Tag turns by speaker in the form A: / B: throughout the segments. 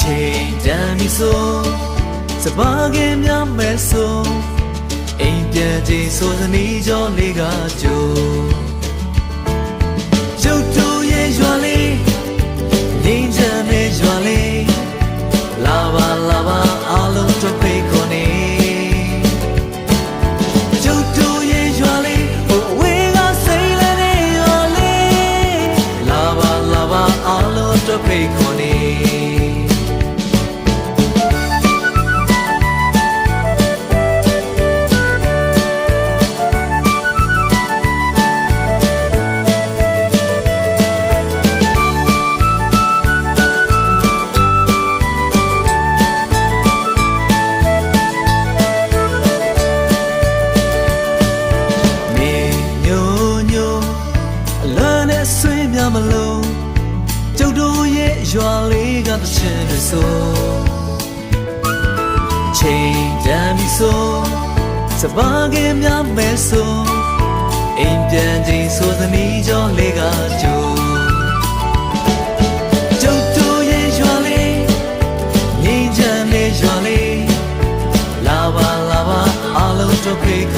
A: ချိန်တန်ပြီဆိုစပါးကင်များမဲဆိုအိမ်ပြန်ချိန်ဆိုစနီးကြောလေးကကြိုကျုပ်တို့ရဲ့ရွာလေးငိမ့်ချမ်းတဲ့ရွာလေးလာပါလာပါအားလုံးတို့ဖိတ်ခေါ်နေကျုပ်တို့ရဲ့ရွာလေးဟိုဝေးကစိတ်လည်းတဲ့ရွာလေးလာပါလာပါအားလုံးတို့ဖိတ်ခေါ်နေနေ လန်းနဲ့ဆွေးများမလို့ကျုပ်တို့ရဲ့ရွာလေးကတချင်တွေဆိုချိန်တန်ပြီဆိုစပါးကင်များမဲဆိုအိမ်ပြန်ချိန်ဆိုသနီးကြောလေးကကြိုကျုပ်တို့ရဲ့ရွာလေးငိမ့်ချမ်းတဲ့ရွာလေးလာပါလာပါအားလုံးတို့ဖိတ်ခေါ်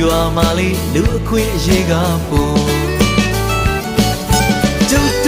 A: ရွာမှာလေးလူအခွင့်အရေးကပို့ကျုပ်